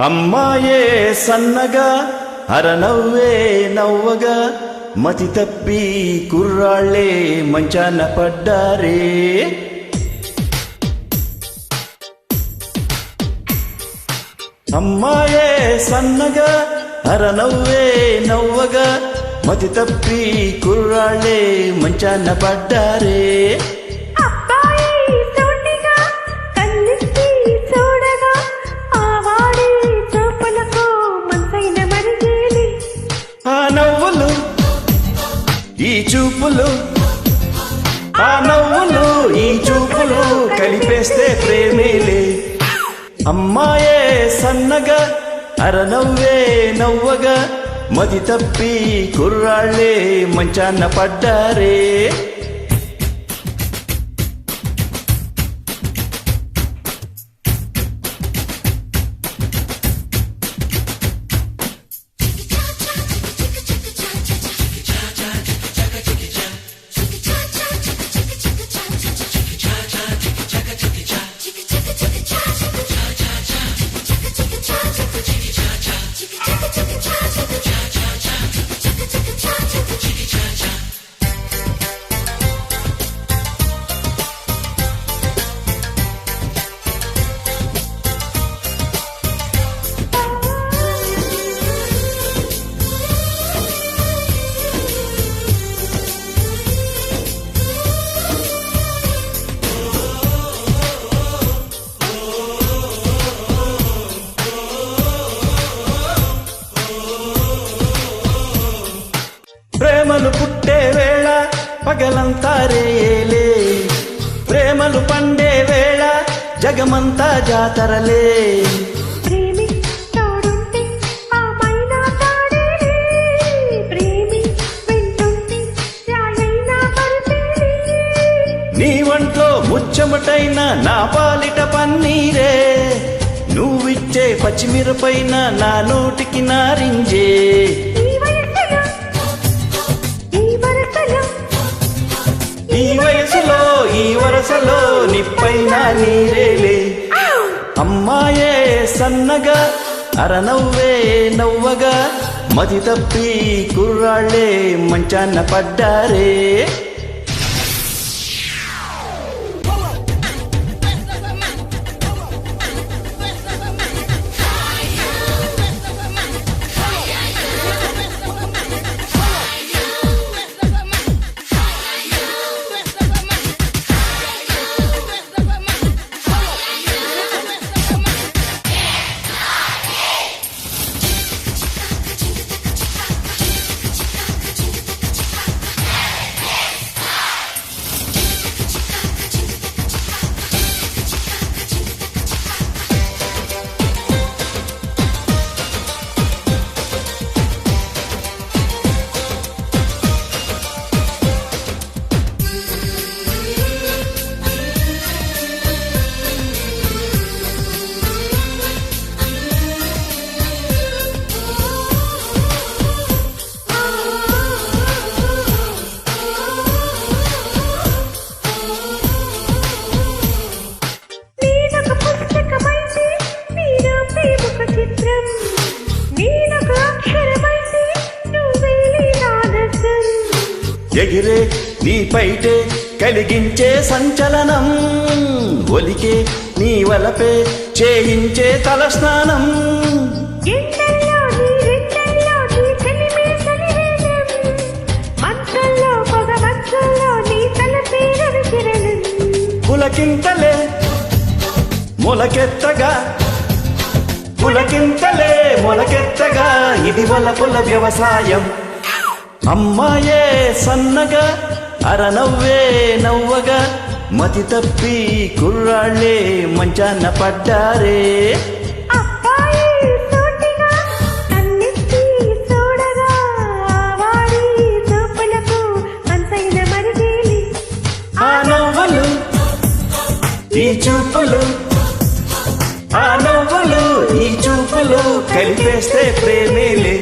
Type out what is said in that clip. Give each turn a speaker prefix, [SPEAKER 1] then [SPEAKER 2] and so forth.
[SPEAKER 1] అమ్మాయే సన్నగా అరనవ్వే నవ్వగా మతి తప్పి కుర్రాళ్ళే మంచాన పడ్డారే. అమ్మాయే సన్నగా అరనవ్వే నవ్వగా మతి తప్పి కుర్రాళ్ళే మంచాన పడ్డారే. ఈ చూపులు ఆ నవ్వులు ఈ చూపులు కలిపేస్తే ప్రేమేలే అమ్మాయే సన్నగా అరనవ్వే నవ్వగా మది తప్పి కుర్రాళ్ళే మంచాన్న పడ్డారే ప్రేమలు పుట్టే వేళ పగలంతా రేలే ప్రేమలు పండే వేళ జగమంతా జాతరలే. నీ వంట్లో ముచ్చమటైన నా పాలిట పన్నీరే. నువ్విచ్చే పచ్చిమిరపైన నా నోటికి నారింజే.
[SPEAKER 2] ఈ వయసులో ఈ వరసలో
[SPEAKER 1] నిప్పైన నీరేలే. అమ్మాయే సన్నగా అరనవ్వే నవ్వగా మది తప్పి కుర్రాళ్ళే మంచాన్న పడ్డారే. ఎగిరే నీ పైటే కలిగించే సంచలనం. ఒలికే నీ వలపే చేయించే తలస్నానం. పులకింతలే మొలకెత్తగా. పులకింతలే మొలకెత్తగా. ఇది వలపుల వ్యవసాయం. అమ్మాయే సన్నగా అరనవ్వే నవ్వగా మతి తప్పి కుర్రాళ్ళే మంచాన పడ్డారే. ఈ చూపులు ఆ నవ్వులు ఈ చూపులు కలిపేస్తే ప్రేమేలే.